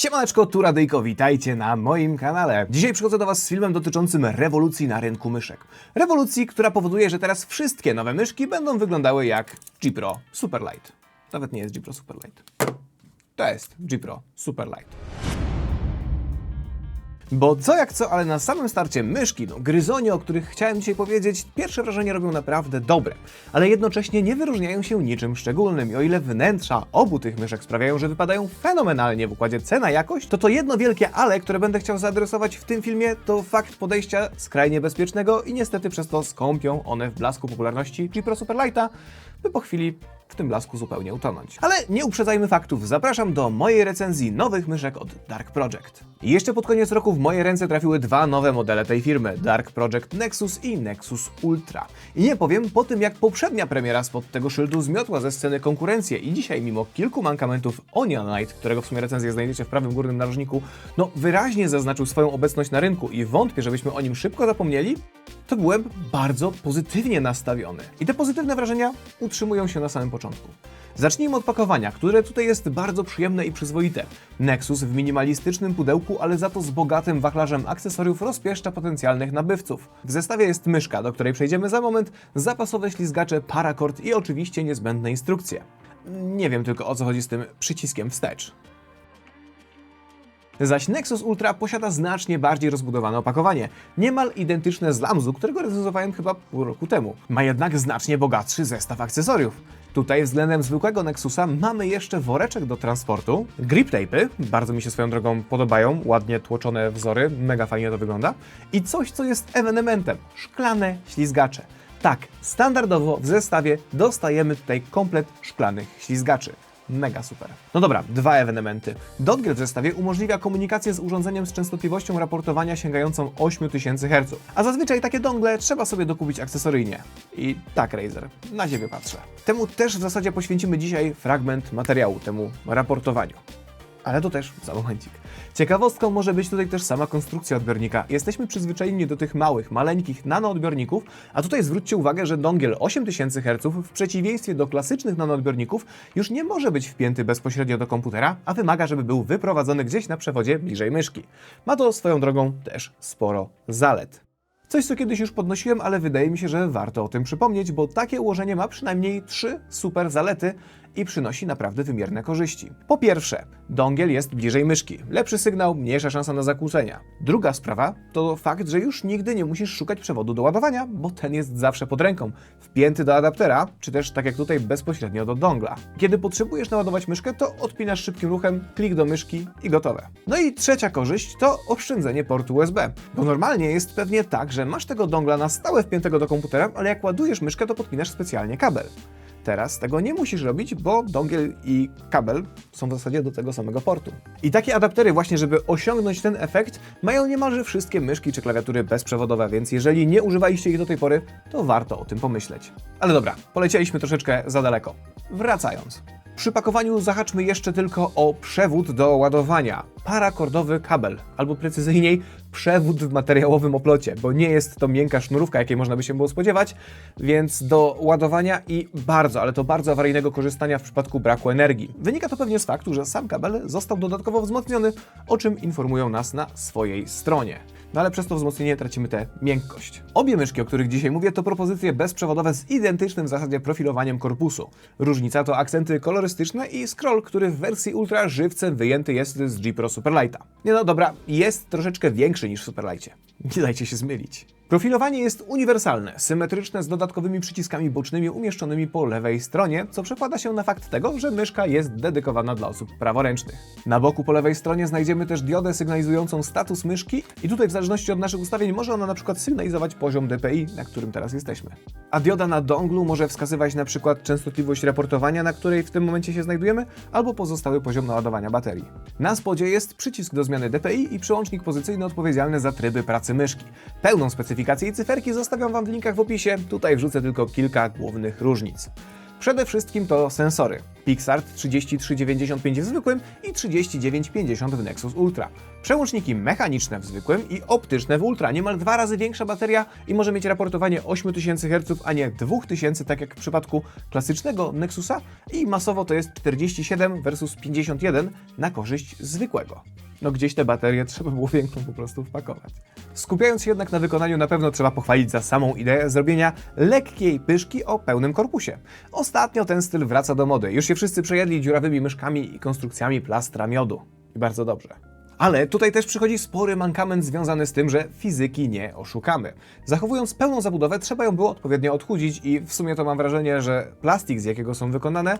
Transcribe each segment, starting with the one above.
Siemaneczko, tu Radyjko, witajcie na moim kanale. Dzisiaj przychodzę do Was z filmem dotyczącym rewolucji na rynku myszek. Rewolucji, która powoduje, że teraz wszystkie nowe myszki będą wyglądały jak G Pro Superlight. Nawet nie jest G Pro Superlight. To jest G Pro Superlight. Bo co jak co, ale na samym starcie myszki, no gryzonie, o których chciałem dzisiaj powiedzieć, pierwsze wrażenie robią naprawdę dobre, ale jednocześnie nie wyróżniają się niczym szczególnym. I o ile wnętrza obu tych myszek sprawiają, że wypadają fenomenalnie w układzie cena-jakość, to to jedno wielkie ale, które będę chciał zaadresować w tym filmie, to fakt podejścia skrajnie bezpiecznego i niestety przez to skąpią one w blasku popularności Pro Superlighta, by po chwili w tym blasku zupełnie utonąć. Ale nie uprzedzajmy faktów, zapraszam do mojej recenzji nowych myszek od Dark Project. I jeszcze pod koniec roku w moje ręce trafiły dwa nowe modele tej firmy, Dark Project Nexus i Nexus Ultra. I nie powiem, po tym jak poprzednia premiera spod tego szyldu zmiotła ze sceny konkurencję i dzisiaj mimo kilku mankamentów Onion Knight, którego w sumie recenzję znajdziecie w prawym górnym narożniku, no wyraźnie zaznaczył swoją obecność na rynku i wątpię, żebyśmy o nim szybko zapomnieli, to byłem bardzo pozytywnie nastawiony. I te pozytywne wrażenia utrzymują się na samym początku. Zacznijmy od pakowania, które tutaj jest bardzo przyjemne i przyzwoite. Nexus w minimalistycznym pudełku, ale za to z bogatym wachlarzem akcesoriów rozpieszcza potencjalnych nabywców. W zestawie jest myszka, do której przejdziemy za moment, zapasowe ślizgacze, paracord i oczywiście niezbędne instrukcje. Nie wiem tylko o co chodzi z tym przyciskiem wstecz. Zaś Nexus Ultra posiada znacznie bardziej rozbudowane opakowanie, niemal identyczne z Lamzu, którego recenzowałem chyba pół roku temu. Ma jednak znacznie bogatszy zestaw akcesoriów. Tutaj względem zwykłego Nexusa mamy jeszcze woreczek do transportu, grip tape'y, bardzo mi się swoją drogą podobają, ładnie tłoczone wzory, mega fajnie to wygląda, i coś, co jest ewenementem, szklane ślizgacze. Tak, standardowo w zestawie dostajemy tutaj komplet szklanych ślizgaczy. Mega super. No dobra, dwa ewenementy. Dongle w zestawie umożliwia komunikację z urządzeniem z częstotliwością raportowania sięgającą 8000 Hz. A zazwyczaj takie dongle trzeba sobie dokupić akcesoryjnie. I tak, Razer, na siebie patrzę. Temu też w zasadzie poświęcimy dzisiaj fragment materiału, temu raportowaniu. Ale to też za momencik. Ciekawostką może być tutaj też sama konstrukcja odbiornika. Jesteśmy przyzwyczajeni do tych małych, maleńkich nanoodbiorników, a tutaj zwróćcie uwagę, że dongiel 8000 Hz w przeciwieństwie do klasycznych nanoodbiorników już nie może być wpięty bezpośrednio do komputera, a wymaga, żeby był wyprowadzony gdzieś na przewodzie bliżej myszki. Ma to swoją drogą też sporo zalet. Coś, co kiedyś już podnosiłem, ale wydaje mi się, że warto o tym przypomnieć, bo takie ułożenie ma przynajmniej trzy super zalety i przynosi naprawdę wymierne korzyści. Po pierwsze, dongiel jest bliżej myszki. Lepszy sygnał, mniejsza szansa na zakłócenia. Druga sprawa to fakt, że już nigdy nie musisz szukać przewodu do ładowania, bo ten jest zawsze pod ręką, wpięty do adaptera, czy też tak jak tutaj bezpośrednio do dongla. Kiedy potrzebujesz naładować myszkę, to odpinasz szybkim ruchem, klik do myszki i gotowe. No i trzecia korzyść to oszczędzenie portu USB. Bo normalnie jest pewnie tak, że masz tego dongla na stałe wpiętego do komputera, ale jak ładujesz myszkę, to podpinasz specjalnie kabel. Teraz tego nie musisz robić, bo dongiel i kabel są w zasadzie do tego samego portu. I takie adaptery właśnie, żeby osiągnąć ten efekt, mają niemalże wszystkie myszki czy klawiatury bezprzewodowe, więc jeżeli nie używaliście ich do tej pory, to warto o tym pomyśleć. Ale dobra, polecieliśmy troszeczkę za daleko. Wracając. Przy pakowaniu zahaczmy jeszcze tylko o przewód do ładowania. Parakordowy kabel, albo precyzyjniej przewód w materiałowym oplocie, bo nie jest to miękka sznurówka, jakiej można by się było spodziewać, więc do ładowania i bardzo, ale to bardzo awaryjnego korzystania w przypadku braku energii. Wynika to pewnie z faktu, że sam kabel został dodatkowo wzmocniony, o czym informują nas na swojej stronie no ale przez to wzmocnienie tracimy tę miękkość. Obie myszki, o których dzisiaj mówię, to propozycje bezprzewodowe z identycznym w zasadzie profilowaniem korpusu. Różnica to akcenty kolorystyczne i scroll, który w wersji Ultra żywcem wyjęty jest z G Pro Superlighta. Nie no, dobra, jest troszeczkę większy niż w. Nie dajcie się zmylić. Profilowanie jest uniwersalne, symetryczne z dodatkowymi przyciskami bocznymi umieszczonymi po lewej stronie, co przekłada się na fakt tego, że myszka jest dedykowana dla osób praworęcznych. Na boku po lewej stronie znajdziemy też diodę sygnalizującą status myszki i tutaj w zależności od naszych ustawień może ona na przykład sygnalizować poziom DPI, na którym teraz jesteśmy. A dioda na donglu może wskazywać na przykład częstotliwość raportowania, na której w tym momencie się znajdujemy, albo pozostały poziom naładowania baterii. Na spodzie jest przycisk do zmiany DPI i przełącznik pozycyjny odpowiedzialny za tryby pracy myszki. Pełną specyfikację i cyferki zostawiam Wam w linkach w opisie, tutaj wrzucę tylko kilka głównych różnic. Przede wszystkim to sensory. Pixart 3395 w zwykłym i 3950 w Nexus Ultra. Przełączniki mechaniczne w zwykłym i optyczne w Ultra. Niemal dwa razy większa bateria i może mieć raportowanie 8000 Hz, a nie 2000, tak jak w przypadku klasycznego Nexusa. I masowo to jest 47 versus 51 na korzyść zwykłego. No gdzieś te baterie trzeba było większą po prostu wpakować. Skupiając się jednak na wykonaniu, na pewno trzeba pochwalić za samą ideę zrobienia lekkiej pyszki o pełnym korpusie. Ostatnio ten styl wraca do mody. Już się wszyscy przejedli dziurawymi myszkami i konstrukcjami plastra miodu. I bardzo dobrze. Ale tutaj też przychodzi spory mankament związany z tym, że fizyki nie oszukamy. Zachowując pełną zabudowę, trzeba ją było odpowiednio odchudzić i w sumie to mam wrażenie, że plastik, z jakiego są wykonane,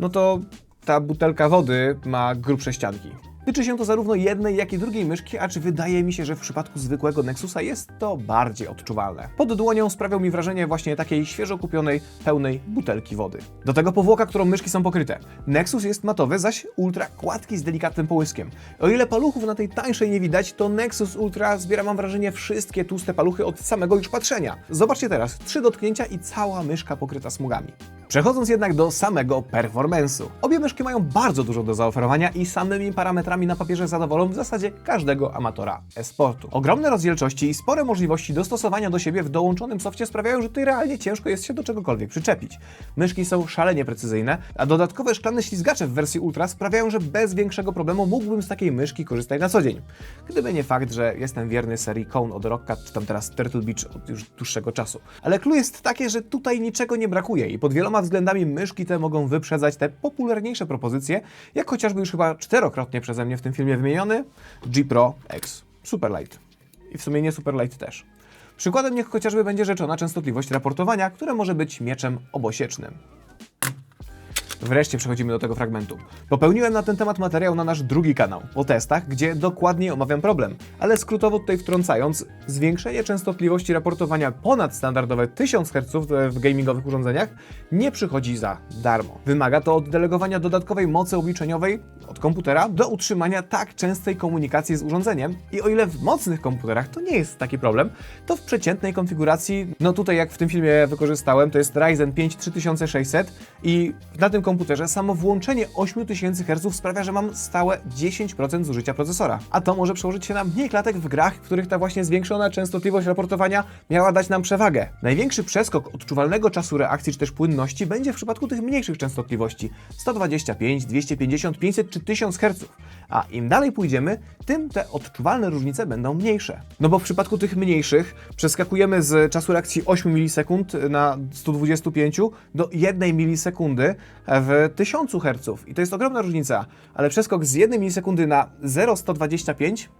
no to ta butelka wody ma grubsze ścianki. Tyczy się to zarówno jednej, jak i drugiej myszki, acz wydaje mi się, że w przypadku zwykłego Nexusa jest to bardziej odczuwalne. Pod dłonią sprawiał mi wrażenie właśnie takiej świeżo kupionej, pełnej butelki wody. Do tego powłoka, którą myszki są pokryte. Nexus jest matowy, zaś Ultra gładki z delikatnym połyskiem. O ile paluchów na tej tańszej nie widać, to Nexus Ultra zbiera mam wrażenie wszystkie tłuste paluchy od samego już patrzenia. Zobaczcie teraz, trzy dotknięcia i cała myszka pokryta smugami. Przechodząc jednak do samego performance'u. Obie myszki mają bardzo dużo do zaoferowania i samymi parametrami na papierze zadowolą w zasadzie każdego amatora e-sportu. Ogromne rozdzielczości i spore możliwości dostosowania do siebie w dołączonym softie sprawiają, że tutaj realnie ciężko jest się do czegokolwiek przyczepić. Myszki są szalenie precyzyjne, a dodatkowe szklane ślizgacze w wersji Ultra sprawiają, że bez większego problemu mógłbym z takiej myszki korzystać na co dzień. Gdyby nie fakt, że jestem wierny serii Cone od Rocka, czy tam teraz Turtle Beach od już dłuższego czasu. Ale clue jest takie, że tutaj niczego nie brakuje i pod wieloma względami myszki te mogą wyprzedzać te popularniejsze propozycje, jak chociażby już chyba czterokrotnie przeze mnie w tym filmie wymieniony G Pro X Superlight. I w sumie nie Superlight też. Przykładem niech chociażby będzie rzeczona częstotliwość raportowania, która może być mieczem obosiecznym. Wreszcie przechodzimy do tego fragmentu. Popełniłem na ten temat materiał na nasz drugi kanał, po testach, gdzie dokładnie omawiam problem, ale skrótowo tutaj wtrącając, zwiększenie częstotliwości raportowania ponad standardowe 1000 Hz w gamingowych urządzeniach nie przychodzi za darmo. Wymaga to oddelegowania dodatkowej mocy obliczeniowej od komputera do utrzymania tak częstej komunikacji z urządzeniem i o ile w mocnych komputerach to nie jest taki problem, to w przeciętnej konfiguracji, no tutaj jak w tym filmie wykorzystałem, to jest Ryzen 5 3600 i na tym komputerze samo włączenie 8000 Hz sprawia, że mam stałe 10% zużycia procesora. A to może przełożyć się na mniej klatek w grach, w których ta właśnie zwiększona częstotliwość raportowania miała dać nam przewagę. Największy przeskok odczuwalnego czasu reakcji czy też płynności będzie w przypadku tych mniejszych częstotliwości 125, 250, 500 czy 1000 Hz. A im dalej pójdziemy, tym te odczuwalne różnice będą mniejsze. No bo w przypadku tych mniejszych przeskakujemy z czasu reakcji 8 milisekund na 125 do 1 milisekundy w 1000 Hz. I to jest ogromna różnica, ale przeskok z 1 milisekundy na 0,125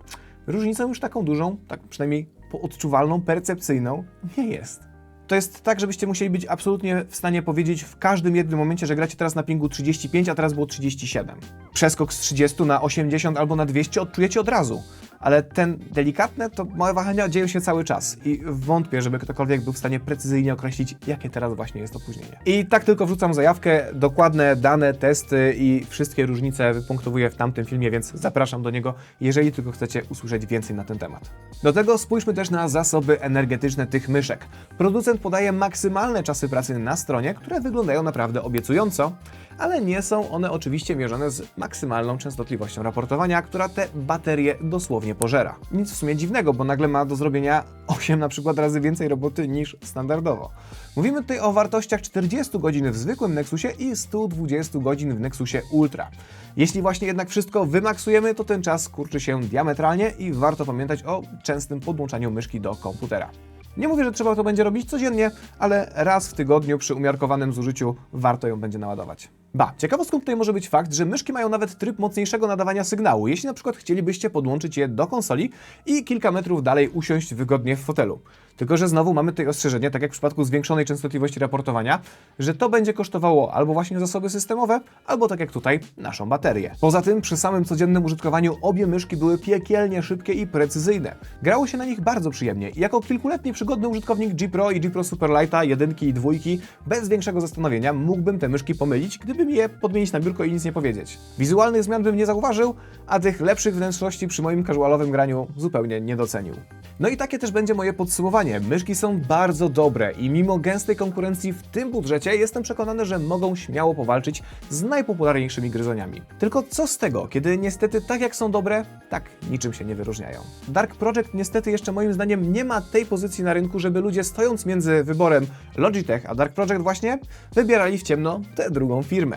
różnicą już taką dużą, tak przynajmniej odczuwalną, percepcyjną nie jest. To jest tak, żebyście musieli być absolutnie w stanie powiedzieć w każdym jednym momencie, że gracie teraz na pingu 35, a teraz było 37. Przeskok z 30 na 80 albo na 200 odczujecie od razu. Ale ten delikatne, to małe wahania dzieją się cały czas i wątpię, żeby ktokolwiek był w stanie precyzyjnie określić, jakie teraz właśnie jest opóźnienie. I tak tylko wrzucam zajawkę, dokładne dane, testy i wszystkie różnice wypunktowuję w tamtym filmie, więc zapraszam do niego, jeżeli tylko chcecie usłyszeć więcej na ten temat. Do tego spójrzmy też na zasoby energetyczne tych myszek. Producent podaje maksymalne czasy pracy na stronie, które wyglądają naprawdę obiecująco, ale nie są one oczywiście mierzone z maksymalną częstotliwością raportowania, która te baterie dosłownie pożera. Nic w sumie dziwnego, bo nagle ma do zrobienia 8 na przykład razy więcej roboty niż standardowo. Mówimy tutaj o wartościach 40 godzin w zwykłym Nexusie i 120 godzin w Nexusie Ultra. Jeśli właśnie jednak wszystko wymaksujemy, to ten czas kurczy się diametralnie i warto pamiętać o częstym podłączaniu myszki do komputera. Nie mówię, że trzeba to będzie robić codziennie, ale raz w tygodniu przy umiarkowanym zużyciu warto ją będzie naładować. Ba, ciekawostką tutaj może być fakt, że myszki mają nawet tryb mocniejszego nadawania sygnału, jeśli na przykład chcielibyście podłączyć je do konsoli i kilka metrów dalej usiąść wygodnie w fotelu. Tylko, że znowu mamy tutaj ostrzeżenie, tak jak w przypadku zwiększonej częstotliwości raportowania, że to będzie kosztowało albo właśnie zasoby systemowe, albo tak jak tutaj, naszą baterię. Poza tym, przy samym codziennym użytkowaniu obie myszki były piekielnie szybkie i precyzyjne. Grało się na nich bardzo przyjemnie i jako kilkuletni przygodny użytkownik G Pro i G Pro Superlighta, jedynki i dwójki, bez większego zastanowienia mógłbym te myszki pomylić, gdyby mogliby mi je podmienić na biurko i nic nie powiedzieć. Wizualnych zmian bym nie zauważył, a tych lepszych wnętrzności przy moim casualowym graniu zupełnie nie docenił. No i takie też będzie moje podsumowanie. Myszki są bardzo dobre i mimo gęstej konkurencji w tym budżecie jestem przekonany, że mogą śmiało powalczyć z najpopularniejszymi gryzoniami. Tylko co z tego, kiedy niestety tak jak są dobre, tak niczym się nie wyróżniają. Dark Project niestety jeszcze moim zdaniem nie ma tej pozycji na rynku, żeby ludzie stojąc między wyborem Logitech a Dark Project właśnie, wybierali w ciemno tę drugą firmę.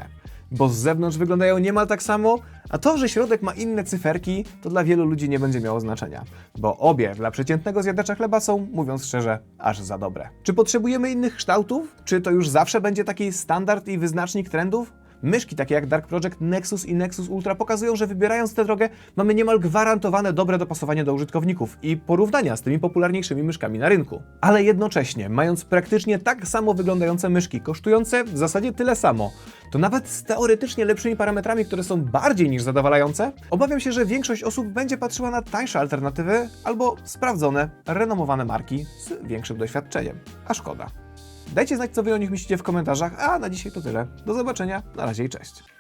Bo z zewnątrz wyglądają niemal tak samo, a to, że środek ma inne cyferki, to dla wielu ludzi nie będzie miało znaczenia. Bo obie dla przeciętnego zjadacza chleba są, mówiąc szczerze, aż za dobre. Czy potrzebujemy innych kształtów? Czy to już zawsze będzie taki standard i wyznacznik trendów? Myszki takie jak Dark Project, Nexus i Nexus Ultra pokazują, że wybierając tę drogę mamy niemal gwarantowane dobre dopasowanie do użytkowników i porównania z tymi popularniejszymi myszkami na rynku. Ale jednocześnie, mając praktycznie tak samo wyglądające myszki, kosztujące w zasadzie tyle samo, to nawet z teoretycznie lepszymi parametrami, które są bardziej niż zadowalające, obawiam się, że większość osób będzie patrzyła na tańsze alternatywy albo sprawdzone, renomowane marki z większym doświadczeniem. A szkoda. Dajcie znać, co wy o nich myślicie w komentarzach, a na dzisiaj to tyle. Do zobaczenia, na razie i cześć.